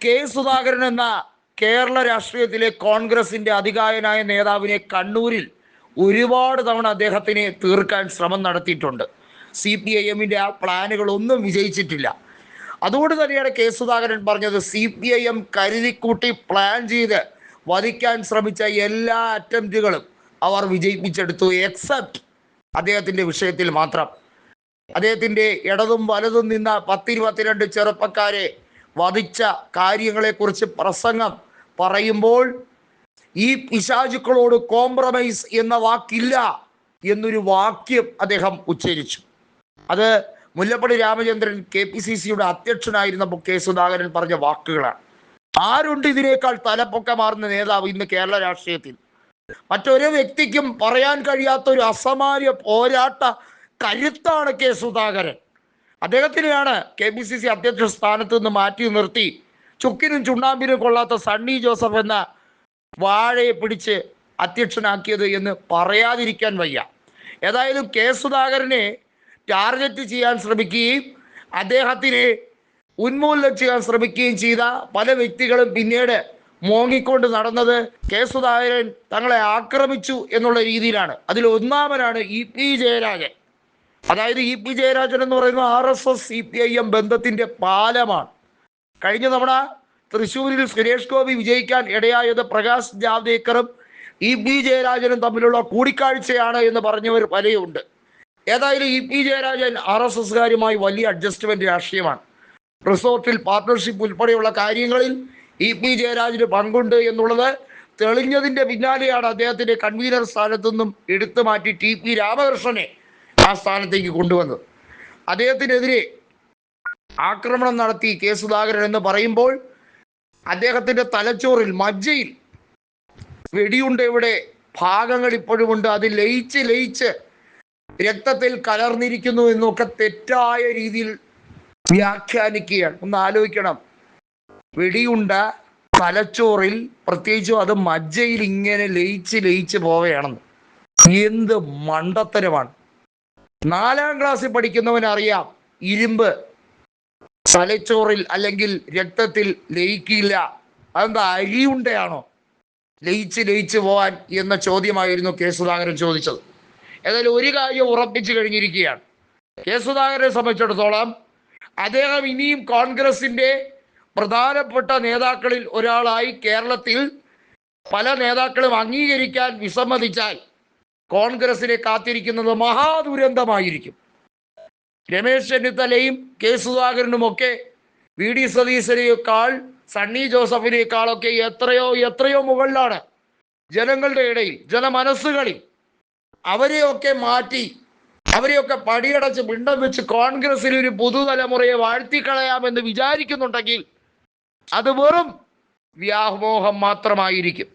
K Sudhakaran എന്ന കേരള രാഷ്ട്രീയത്തിലെ കോൺഗ്രസിന്റെ അധികായനായ നേതാവിനെ കണ്ണൂരിൽ ഒരുപാട് തവണ അദ്ദേഹത്തിനെ തീർക്കാൻ ശ്രമം നടത്തിയിട്ടുണ്ട്. സി പി ഐ എമ്മിന്റെ ആ പ്ലാനുകളൊന്നും വിജയിച്ചിട്ടില്ല. അതുകൊണ്ട് തന്നെയാണ് കെ സുധാകരൻ പറഞ്ഞത് സി പി ഐ എം കരുതിക്കൂട്ടി പ്ലാൻ ചെയ്ത് വധിക്കാൻ ശ്രമിച്ച എല്ലാ അറ്റംപ്റ്റുകളും അവർ വിജയിപ്പിച്ചെടുത്തു എക്സെപ്റ്റ് അദ്ദേഹത്തിന്റെ വിഷയത്തിൽ മാത്രം. അദ്ദേഹത്തിന്റെ ഇടതും വലതും നിന്ന പത്തിരുപത്തിരണ്ട് ചെറുപ്പക്കാരെ വധിച്ച കാര്യങ്ങളെക്കുറിച്ച് പ്രസംഗം പറയുമ്പോൾ ഈ പിശാചുക്കളോട് കോംപ്രമൈസ് എന്ന വാക്കില്ല എന്നൊരു വാക്യം അദ്ദേഹം ഉച്ചരിച്ചു. അത് Mullappally Ramachandran K P C സിയുടെ അധ്യക്ഷനായിരുന്നപ്പോൾ കെ സുധാകരൻ പറഞ്ഞ വാക്കുകളാണ്. ആരുണ്ട് ഇതിനേക്കാൾ തലപ്പൊക്കമാർന്ന നേതാവ് ഇന്ന് കേരള രാഷ്ട്രീയത്തിൽ? മറ്റൊരു വ്യക്തിക്കും പറയാൻ കഴിയാത്ത ഒരു അസമാന്യ പോരാട്ട കരുത്താണ് കെ സുധാകരൻ. അദ്ദേഹത്തിനെയാണ് കെ പി സി സി അധ്യക്ഷ സ്ഥാനത്ത് നിന്ന് മാറ്റി നിർത്തി. ചുക്കിനും ചുണ്ണാമ്പിനും കൊള്ളാത്ത സണ്ണി ജോസഫ് എന്ന വാഴയെ പിടിച്ച് അധ്യക്ഷനാക്കിയത് എന്ന് പറയാതിരിക്കാൻ വയ്യ. ഏതായാലും കെ സുധാകരനെ ടാർഗറ്റ് ചെയ്യാൻ ശ്രമിക്കുകയും അദ്ദേഹത്തിനെ ഉന്മൂലനം ചെയ്യാൻ ശ്രമിക്കുകയും ചെയ്ത പല വ്യക്തികളും പിന്നീട് മോങ്ങിക്കൊണ്ട് നടന്നത് കെ സുധാകരൻ തങ്ങളെ ആക്രമിച്ചു എന്നുള്ള രീതിയിലാണ്. അതിൽ ഒന്നാമനാണ് ഇ പി ജയരാജൻ. അതായത് ഇ പി ജയരാജൻ എന്ന് പറയുന്നത് R S S C P I M ബന്ധത്തിന്റെ പാലമാണ്. കഴിഞ്ഞ തവണ തൃശ്ശൂരിൽ സുരേഷ് ഗോപി വിജയിക്കാൻ ഇടയായത് പ്രകാശ് ജാവ്ദേക്കറും ഇ പി ജയരാജനും തമ്മിലുള്ള കൂടിക്കാഴ്ചയാണ് എന്ന് പറഞ്ഞവർ പലയുണ്ട് ഏതായാലും E P Jayarajan R S എസ്കാരുമായി വലിയ അഡ്ജസ്റ്റ്മെന്റ് രാഷ്ട്രീയമാണ്. റിസോർട്ടിൽ പാർട്ട്ണർഷിപ്പ് ഉൾപ്പെടെയുള്ള കാര്യങ്ങളിൽ ഇ പി ജയരാജന് പങ്കുണ്ട് എന്നുള്ളത് തെളിഞ്ഞതിന്റെ പിന്നാലെയാണ് അദ്ദേഹത്തിന്റെ കൺവീനർ സ്ഥാനത്തു നിന്നും എടുത്തു മാറ്റി ടി പി രാമകൃഷ്ണനെ ആ സ്ഥാനത്തേക്ക് കൊണ്ടുവന്നത്. അദ്ദേഹത്തിനെതിരെ ആക്രമണം നടത്തി കെ സുധാകരൻ എന്ന് പറയുമ്പോൾ അദ്ദേഹത്തിന്റെ തലച്ചോറിൽ മജ്ജയിൽ വെടിയുണ്ടയുടെ ഭാഗങ്ങൾ ഇപ്പോഴുമുണ്ട്. അത് ലയിച്ച് ലയിച്ച് രക്തത്തിൽ കലർന്നിരിക്കുന്നു എന്നൊക്കെ തെറ്റായ രീതിയിൽ വ്യാഖ്യാനിക്കുകയാണ്. ഒന്ന് ആലോചിക്കണം. വെടിയുണ്ട തലച്ചോറിൽ പ്രത്യേകിച്ചും അത് മജ്ജയിൽ ഇങ്ങനെ ലയിച്ച് ലയിച്ച് പോവുകയാണെന്ന്. എന്ത് മണ്ടത്തരമാണ്. നാലാം ക്ലാസ്സിൽ പഠിക്കുന്നവൻ അറിയാം ഇരുമ്പ്. തലച്ചോറിൽ അല്ലെങ്കിൽ രക്തത്തിൽ ലയിക്കില്ല. അതെന്താ അരിയുണ്ടയാണോ? ലയിച്ച് ലയിച്ച് പോവാൻ എന്ന ചോദ്യമായിരുന്നു കെ സുധാകരൻ ചോദിച്ചത്. ഏതായാലും ഒരു കാര്യം ഉറപ്പിച്ചു കഴിഞ്ഞിരിക്കുകയാണ്. കെ സുധാകരനെ സംബന്ധിച്ചിടത്തോളം അദ്ദേഹം ഇനിയും കോൺഗ്രസിന്റെ പ്രധാനപ്പെട്ട നേതാക്കളിൽ ഒരാളായി കേരളത്തിൽ പല നേതാക്കളും അംഗീകരിക്കാൻ വിസമ്മതിച്ചാൽ കോൺഗ്രസിനെ കാത്തിരിക്കുന്നത് മഹാദുരന്തമായിരിക്കും. രമേശ് ചെന്നിത്തലയും കെ സുധാകരനുമൊക്കെ വി ഡി സതീശനേക്കാൾ സണ്ണി ജോസഫിനേക്കാളൊക്കെ എത്രയോ എത്രയോ മുകളിലാണ് ജനങ്ങളുടെ ഇടയിൽ ജനമനസ്സുകളിൽ. അവരെയൊക്കെ മാറ്റി അവരെയൊക്കെ പടിയടച്ച് പിണ്ടം വെച്ച് കോൺഗ്രസിൽ ഒരു പുതുതലമുറയെ വാഴ്ത്തിക്കളയാമെന്ന് വിചാരിക്കുന്നുണ്ടെങ്കിൽ അത് വെറും വ്യാമോഹം മാത്രമായിരിക്കും.